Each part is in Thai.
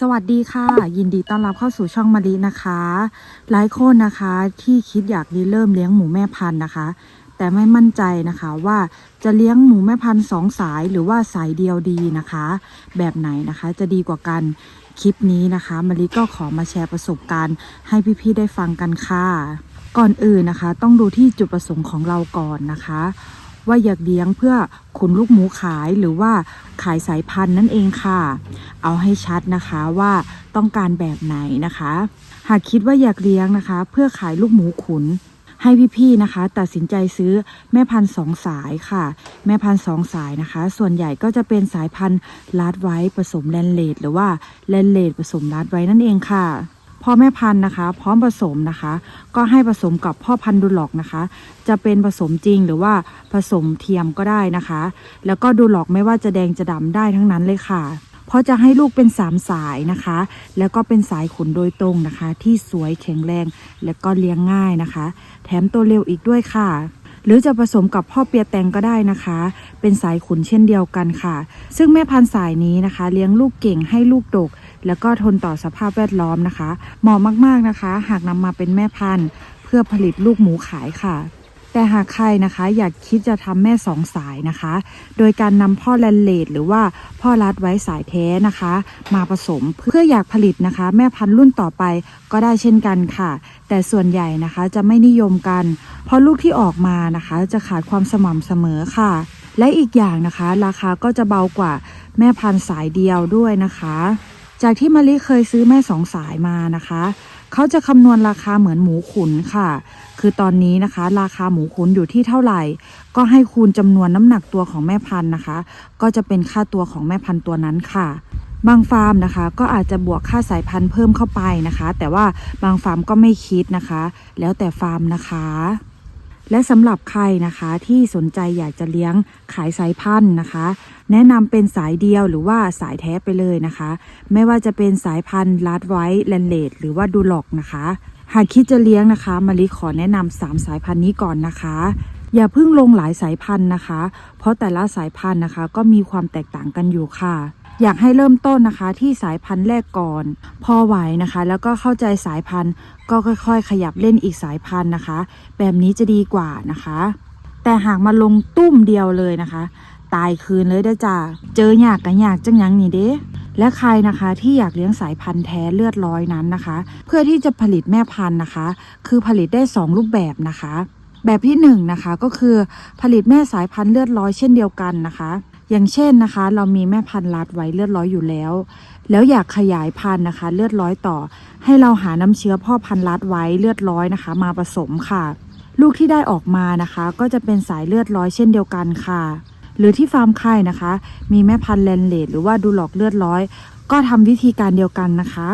สวัสดีค่ะ ยินดีต้อนรับเข้าสู่ช่องมะลินะคะ หลายคนนะคะที่คิดอยากเริ่มเลี้ยงหมูแม่พันธุ์นะคะ แต่ไม่มั่นใจนะคะว่าจะเลี้ยงหมูแม่พันธุ์สองสายหรือว่าสายเดียวดีนะคะ แบบไหนนะคะจะดีกว่ากันคลิปนี้นะคะมะลิก็ขอมาแชร์ประสบการณ์ให้พี่ๆได้ฟังกันค่ะ ก่อนอื่นนะคะ ต้องดูที่จุดประสงค์ของเราก่อนนะคะ ว่าอยากเลี้ยงเพื่อขุนลูกหมูขายหรือว่าขายสายพันธุ์นั่นเองค่ะ เอาให้ชัดนะคะว่าต้องการแบบไหนนะคะ หากคิดว่าอยากเลี้ยงนะคะ เพื่อขายลูกหมูขุนให้พี่ๆนะคะ ตัดสินใจซื้อแม่พันธุ์สองสายค่ะ แม่พันธุ์สองสายนะคะ ส่วนใหญ่ก็จะเป็นสายพันธุ์ลาดไว้ผสมแลนเลดหรือว่าแลนเลดผสมลาดไว้นั่นเองค่ะ พอแม่พันธุ์นะคะ พร้อมผสมนะคะ ก็ให้ผสมกับพ่อพันธุ์ดูหลอกนะคะ จะเป็นผสมจริงหรือว่าผสมเทียมก็ได้นะคะ แล้วก็ดูหลอกไม่ว่าจะแดงจะดำได้ทั้งนั้นเลยค่ะ เพราะจะให้ลูกเป็นสามสายนะคะ แล้วก็เป็นสายขุนโดยตรงนะคะ ที่สวยแข็งแรง แล้วก็เลี้ยงง่ายนะคะ แถมตัวเร็วอีกด้วยค่ะ หรือจะผสมกับพ่อเปียแตงก็ได้นะคะ เป็นสายขุนเช่นเดียวกันค่ะ ซึ่งแม่พันธุ์สายนี้นะคะ เลี้ยงลูกเก่งให้ลูกดก แล้วก็ทนต่อสภาพแวดล้อมนะคะ เหมาะมากๆนะคะ หากนำมาเป็นแม่พันธุ์ เพื่อผลิตลูกหมูขายค่ะ แต่หากใครนะคะ อยากคิดจะทำแม่สองสายนะคะ โดยการนำพ่อแลนเลดหรือว่าพ่อรัดไว้สายแท้นะคะ มาผสมเพื่ออยากผลิตนะคะ แม่พันธุ์รุ่นต่อไปก็ได้เช่นกันค่ะ แต่ส่วนใหญ่นะคะจะไม่นิยมกัน เพราะลูกที่ออกมานะคะ จะขาดความสม่ำเสมอค่ะ และอีกอย่างนะคะ ราคาก็จะเบากว่าแม่พันธุ์สายเดียวด้วยนะคะ จากที่มะลิเคยซื้อแม่สองสายมานะคะ เขาจะคำนวณราคาเหมือนหมูขุนค่ะ คือตอนนี้นะคะ ราคาหมูขุนอยู่ที่เท่าไหร่ ก็ให้คูณจำนวนน้ำหนักตัวของแม่พันธุ์นะคะ ก็จะเป็นค่าตัวของแม่พันธุ์ตัวนั้นค่ะบางฟาร์มนะคะก็อาจจะบวกค่าสายพันธุ์เพิ่มเข้าไปนะคะ แต่ว่าบางฟาร์มก็ไม่คิดนะคะ แล้วแต่ฟาร์มนะคะ และสำหรับใครนะคะที่สนใจอยากจะเลี้ยงขายสายพันธุ์นะคะ แนะนำเป็นสายเดียวหรือว่าสายแท้ไปเลยนะคะ ไม่ว่าจะเป็นสายพันธุ์ลัดไว้แลนเลดหรือว่าดูล็อกนะคะ หากคิดจะเลี้ยงนะคะมาริขอแนะนำสามสายพันธุ์นี้ก่อนนะคะ อย่าเพิ่งลงหลายสายพันธุ์นะคะ เพราะแต่ละสายพันธุ์นะคะ ก็มีความแตกต่างกันอยู่ค่ะ อยากให้เริ่มต้นนะคะที่สายพันธุ์แรกก่อน พอไหวนะคะ แล้วก็เข้าใจสายพันธุ์ ก็ค่อยๆ ขยับเล่นอีกสายพันธุ์นะคะ แบบนี้จะดีกว่านะคะ แต่หากมาลงตุ้มเดียวเลยนะคะ ตายคืนเลยด้อจ้าเจอยากกันยากจังยังนี่เด้และใครนะคะที่อยากเลี้ยงสายพันธุ์แท้เลือดร้อยนั้นนะคะ เพื่อที่จะผลิตแม่พันธุ์นะคะ คือผลิตได้ 2 รูปแบบนะคะ แบบที่1นงนะคะก็คือผลิตแม่สายพันธุ์เลือดร้อยเช่นเดียวกันนะคะ อย่างเช่นนะคะ เรามีแม่พันธุ์รัดไว้เลือดร้อยอยู่แล้ว แล้วอยากขยายพันธุ์นะคะ เลือดร้อยต่อ ให้เราหาน้ำเชื้อพ่อพันธุ์รัดไว้เลือดร้อยนะคะ มาผสมค่ะ ลูกที่ได้ออกมานะคะ ก็จะเป็นสายเลือดร้อยเช่นเดียวกันค่ะ หรือที่ฟาร์มไข่นะคะ มีแม่พันธุ์แลนเลดหรือว่าดูหลอกเลือดร้อย ก็ทำวิธีการเดียวกันนะคะ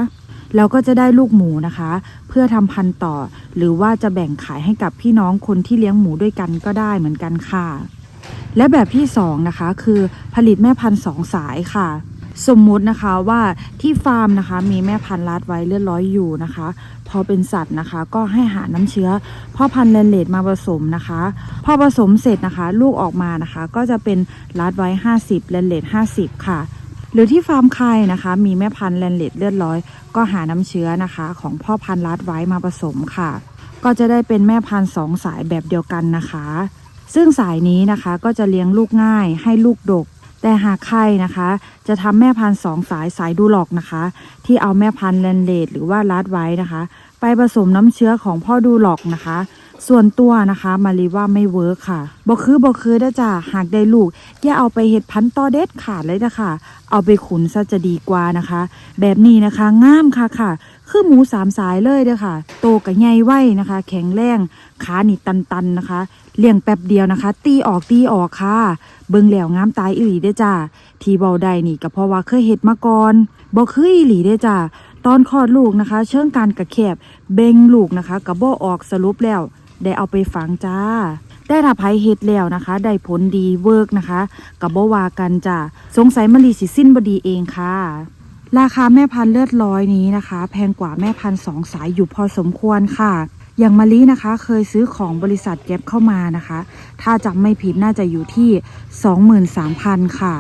เราก็จะได้ลูกหมูนะคะ เพื่อทำพันธุ์ต่อ หรือว่าจะแบ่งขายให้กับพี่น้องคนที่เลี้ยงหมูด้วยกันก็ได้เหมือนกันค่ะ และแบบที่สองนะคะคือผลิตแม่พันธุ์สองสายค่ะ สมมุตินะคะว่าที่ฟาร์มนะคะมีแม่พันธุ์รัดไว้เลือดร้อยอยู่นะคะ พอเป็นสัตว์นะคะ ก็ให้หาน้ำเชื้อพ่อพันธุ์แลนเลดมาผสมนะคะ พอผสมเสร็จนะคะ ลูกออกมานะคะ ก็จะเป็นรัดไว้ 50แลนเลด50 ค่ะหรือที่ฟาร์มไข่นะคะ มีแม่พันธุ์แลนเลดเลือดร้อย ก็หาน้ำเชื้อนะคะ ของพ่อพันธุ์รัดไว้มาผสมค่ะ ก็จะได้เป็นแม่พันธุ์สองสายแบบเดียวกันนะคะ ซึ่งสายนี้นะคะก็จะเลี้ยงลูกง่ายให้ลูกดก แต่หากใครนะคะ จะทำแม่พันธุ์สองสายสายดูหลอกนะคะ ที่เอาแม่พันธุ์แลนเลดหรือว่ารัดไว้นะคะ ไปผสมน้ำเชื้อของพ่อดูหลอกนะคะ ส่วนตัวนะคะมารีว่าไม่เวิร์คค่ะบ่คือบ่คือได้จ้าหากได้ลูก อย่าเอาไปเห็ดพันธุ์ต่อเด็ดขาดเลยนะคะเอาไปขุนซะจะดีกว่านะคะ แบบนี้นะคะงามค่ะค่ะคือหมูสามสายเลยเด้อค่ะ โตกับใหญ่ไว้นะคะ แข็งแรง ขาหนีตันๆนะคะ เลี้ยงแป๊บเดียวนะคะ ตีออกตีออกค่ะ เบิ่งแล้วงามตายอีหลีเด้จ้าที่เบาได้นี่ก็เพราะว่าเคยเฮ็ดมาก่อนบ่คืออีหลีเด้จ้าตอนคลอดลูกนะคะ เชิงการกระแคบเบ่งลูกนะคะก็บ่ออกสรุปแล้ว ได้เอาไปฝังจ้าได้ถ้าไผเฮ็ดแล้วนะคะ ได้ผลดีเวิร์กนะคะกับบ่ว่ากันจ้าสงสัยมะลีสิสิ้นบดีเองค่ะ ราคาแม่พันธุ์เลือดร้อยนี้นะคะ แพงกว่าแม่พันธุ์สองสายอยู่พอสมควรค่ะ อย่างมะลินะคะ เคยซื้อของบริษัทแก๊ปเข้ามานะคะ ถ้าจำไม่ผิดน่าจะอยู่ที่ 23,000 ค่ะ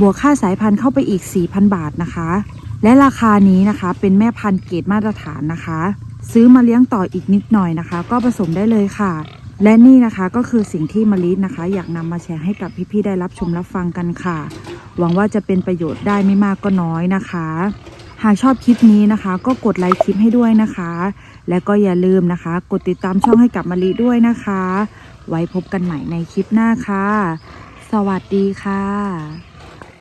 บวกค่าสายพันธุ์เข้าไปอีก 4,000 บาทนะคะ และราคานี้นะคะเป็นแม่พันธุ์เกรดมาตรฐานนะคะ ซื้อมาเลี้ยงต่ออีกนิดหน่อยนะคะ ก็ผสมได้เลยค่ะ และนี่นะคะก็คือสิ่งที่มะลินะคะ อยากนำมาแชร์ให้กับพี่ๆได้รับชมรับฟังกันค่ะ หวังว่าจะเป็นประโยชน์ได้ไม่มากก็น้อยนะคะ หากชอบคลิปนี้นะคะ ก็กดไลค์คลิปให้ด้วยนะคะ และก็อย่าลืมนะคะ กดติดตามช่องให้กับมะลิด้วยนะคะ ไว้พบกันใหม่ในคลิปหน้าค่ะ สวัสดีค่ะ